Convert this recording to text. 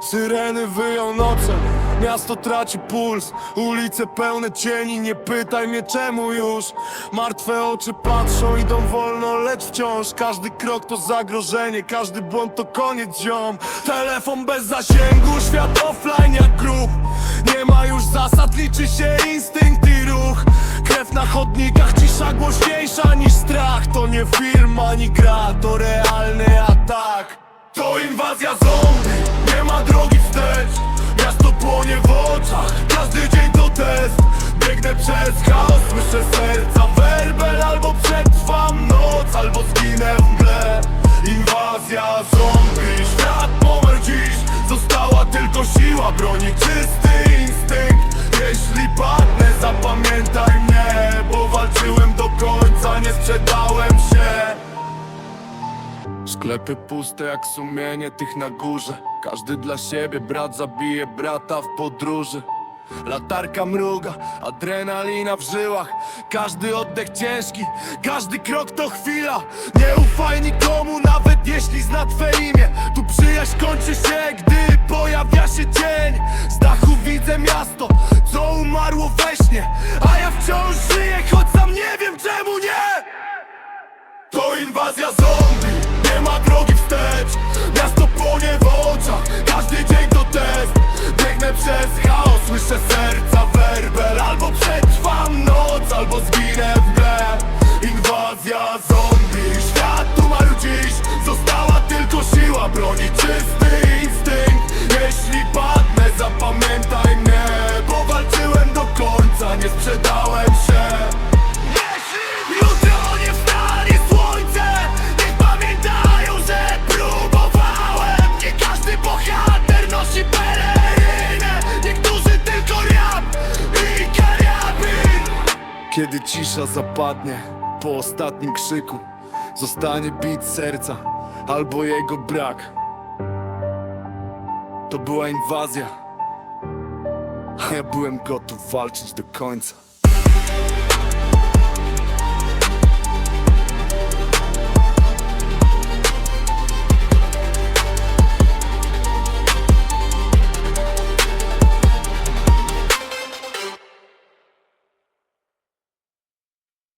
Syreny wyją nocem, miasto traci puls. Ulice pełne cieni, nie pytaj mnie czemu już. Martwe oczy patrzą, idą wolno, lecz wciąż. Każdy krok to zagrożenie, każdy błąd to koniec ziom. Telefon bez zasięgu, świat offline jak grób Nie ma już zasad, liczy się instynkt i ruch. Krew na chodnikach, cisza głośniejsza niż strach. To nie film ani gra, to realny atak. To inwazja zombie, nie ma drogi wstecz. Miasto płonie w oczach, każdy dzień to test. Biegnę przez chaos, słyszę serca werbel Albo przetrwam noc, albo zginę w mgle. Inwazja zombie, świat pomer dziś. Została tylko siła, broni czysty instynkt. Jeśli padnę, zapamiętaj mnie Bo walczyłem do końca, nie sprzedałem Sklepy puste jak sumienie tych na górze. Każdy dla siebie, brat zabije brata w podróży. Latarka mruga, adrenalina w żyłach. Każdy oddech ciężki, każdy krok to chwila. Nie ufaj nikomu, nawet jeśli zna twe imię. Tu przyjaźń kończy się, gdy pojawia się cień. Z dachu widzę miasto, co umarło we śnie. A ja wciąż żyję, choć sam nie wiem czemu nie. To inwazja zombie, zombie, świat umarł dziś Została tylko siła, broni. Czysty instynkt. Jeśli padnę, zapamiętaj mnie Bo walczyłem do końca, nie sprzedałem się. Jutro nie wstanie słońce Niech pamiętają, że próbowałem. Nie każdy bohater nosi pelerynę. Niektórzy tylko rap i karabin Kiedy cisza zapadnie po ostatnim krzyku Zostanie bit serca albo jego brak. To była inwazja. A ja byłem gotów walczyć do końca